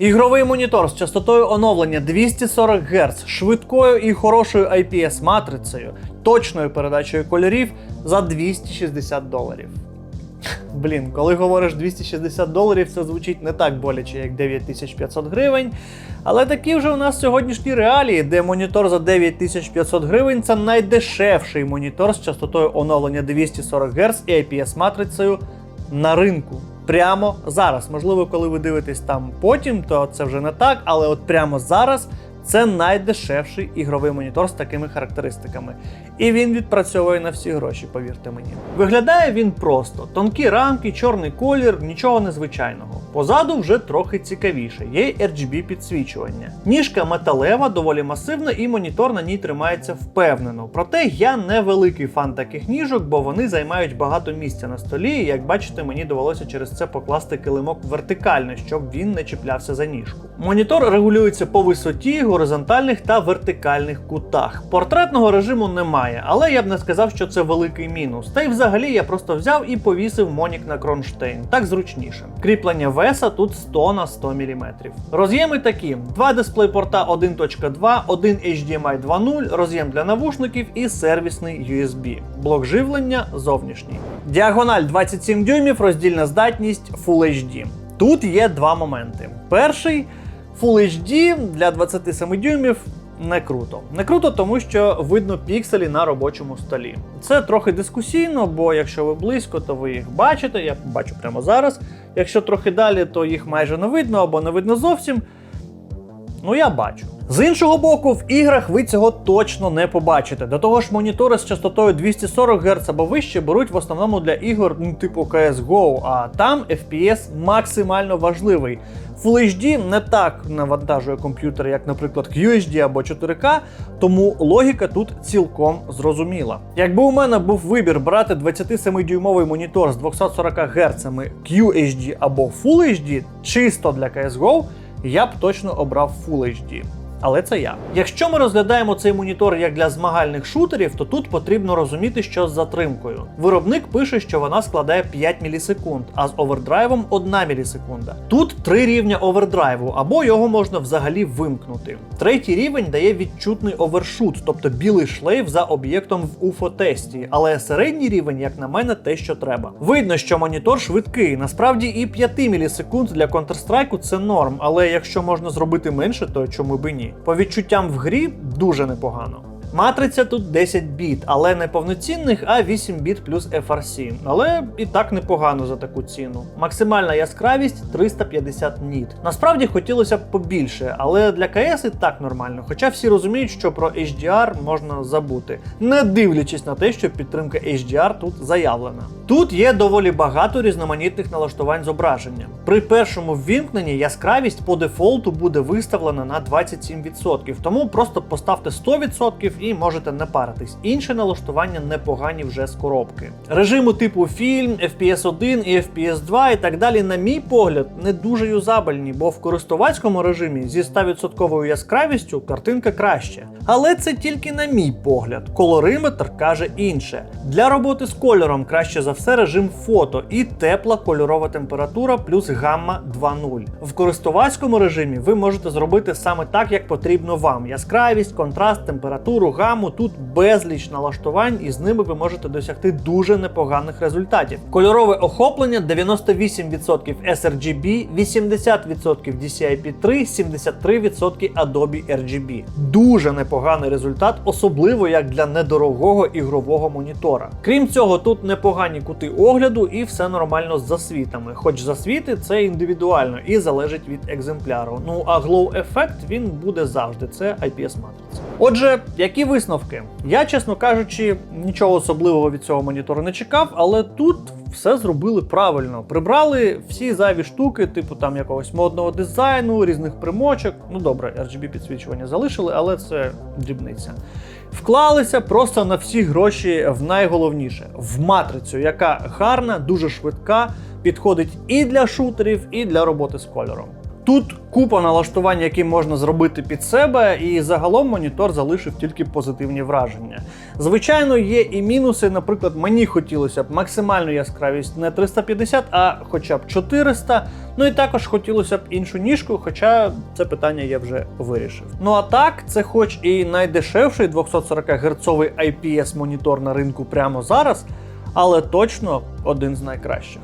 Ігровий монітор з частотою оновлення 240 Гц, швидкою і хорошою IPS-матрицею, точною передачею кольорів за 260 доларів. Блін, коли говориш 260 доларів, це звучить не так боляче, як 9500 гривень. Але такі вже у нас сьогоднішні реалії, де монітор за 9500 гривень це найдешевший монітор з частотою оновлення 240 Гц і IPS-матрицею на ринку. Прямо зараз. Можливо, коли ви дивитесь там потім, то це вже не так, але от прямо зараз це найдешевший ігровий монітор з такими характеристиками. І він відпрацьовує на всі гроші, повірте мені. Виглядає він просто: тонкі рамки, чорний колір, нічого незвичайного. Позаду вже трохи цікавіше, є RGB підсвічування. Ніжка металева, доволі масивна, і монітор на ній тримається впевнено. Проте я не великий фан таких ніжок, бо вони займають багато місця на столі. І як бачите, мені довелося через це покласти килимок вертикально, щоб він не чіплявся за ніжку. Монітор регулюється по висоті, горизонтальних та вертикальних кутах. Портретного режиму немає, але я б не сказав, що це великий мінус. Та й взагалі я просто взяв і повісив монік на кронштейн. Так зручніше. Кріплення веса тут 100 на 100 мм. Роз'єми такі: два дисплей-порта 1.2, один HDMI 2.0, роз'єм для навушників і сервісний USB. Блок живлення зовнішній. Діагональ 27 дюймів, роздільна здатність Full HD. Тут є два моменти. Перший Full HD для 27 дюймів не круто. Не круто, тому що видно пікселі на робочому столі. Це трохи дискусійно, бо якщо ви близько, то ви їх бачите. Я бачу прямо зараз. Якщо трохи далі, то їх майже не видно або не видно зовсім. Ну, я бачу. З іншого боку, в іграх ви цього точно не побачите. До того ж, монітори з частотою 240 Гц або вище беруть в основному для ігор ну, типу CSGO, а там FPS максимально важливий. Full HD не так навантажує комп'ютер, як, наприклад, QHD або 4К, тому логіка тут цілком зрозуміла. Якби у мене був вибір брати 27-дюймовий монітор з 240 Гц QHD або Full HD чисто для CSGO, я б точно обрав Full HD. Але це я. Якщо ми розглядаємо цей монітор як для змагальних шутерів, то тут потрібно розуміти, що з затримкою. Виробник пише, що вона складає 5 мілісекунд, а з овердрайвом 1 мілісекунда. Тут три рівня овердрайву, або його можна взагалі вимкнути. Третій рівень дає відчутний овершут, тобто білий шлейф за об'єктом в UFO-тесті, але середній рівень, як на мене, те, що треба. Видно, що монітор швидкий. Насправді і 5 мілісекунд для Counter-Strike це норм, але якщо можна зробити менше, то чому би ні? По відчуттям в грі дуже непогано. Матриця тут 10 біт, але не повноцінних, а 8 біт плюс FRC. Але і так непогано за таку ціну. Максимальна яскравість 350 ніт. Насправді хотілося б побільше, але для КС і так нормально. Хоча всі розуміють, що про HDR можна забути, не дивлячись на те, що підтримка HDR тут заявлена. Тут є доволі багато різноманітних налаштувань зображення. При першому ввімкненні яскравість по дефолту буде виставлена на 27%, тому просто поставте 100% і можете не паритись. Інші налаштування непогані вже з коробки. Режиму типу фільм, FPS 1 і FPS 2 і так далі, на мій погляд, не дуже юзабельні, бо в користувацькому режимі зі 100% яскравістю картинка краще. Але це тільки на мій погляд. Колориметр каже інше. Для роботи з кольором краще за все режим фото і тепла кольорова температура плюс гамма 2.0. В користувацькому режимі ви можете зробити саме так, як потрібно вам: яскравість, контраст, температуру, гаму. Тут безліч налаштувань, і з ними ви можете досягти дуже непоганих результатів. Кольорове охоплення 98% sRGB, 80% DCI-P3, 73% Adobe RGB. Дуже непоганий результат, особливо як для недорогого ігрового монітора. Крім цього, тут непогані кути огляду і все нормально з засвітами. Хоч засвіти це індивідуально і залежить від екземпляру. Ну а glow ефект він буде завжди. Це IPS матриця. Отже, які висновки? Я, чесно кажучи, нічого особливого від цього монітору не чекав, але тут все зробили правильно. Прибрали всі зайві штуки, типу там якогось модного дизайну, різних примочок. Ну добре, RGB підсвічування залишили, але це дрібниця. Вклалися просто на всі гроші в найголовніше в матрицю, яка гарна, дуже швидка, підходить і для шутерів, і для роботи з кольором. Тут купа налаштувань, які можна зробити під себе, і загалом монітор залишив тільки позитивні враження. Звичайно, є і мінуси. Наприклад, мені хотілося б максимальну яскравість не 350, а хоча б 400. Ну і також хотілося б іншу ніжку, хоча це питання я вже вирішив. Ну а так, це хоч і найдешевший 240 Гц IPS монітор на ринку прямо зараз, але точно один з найкращих.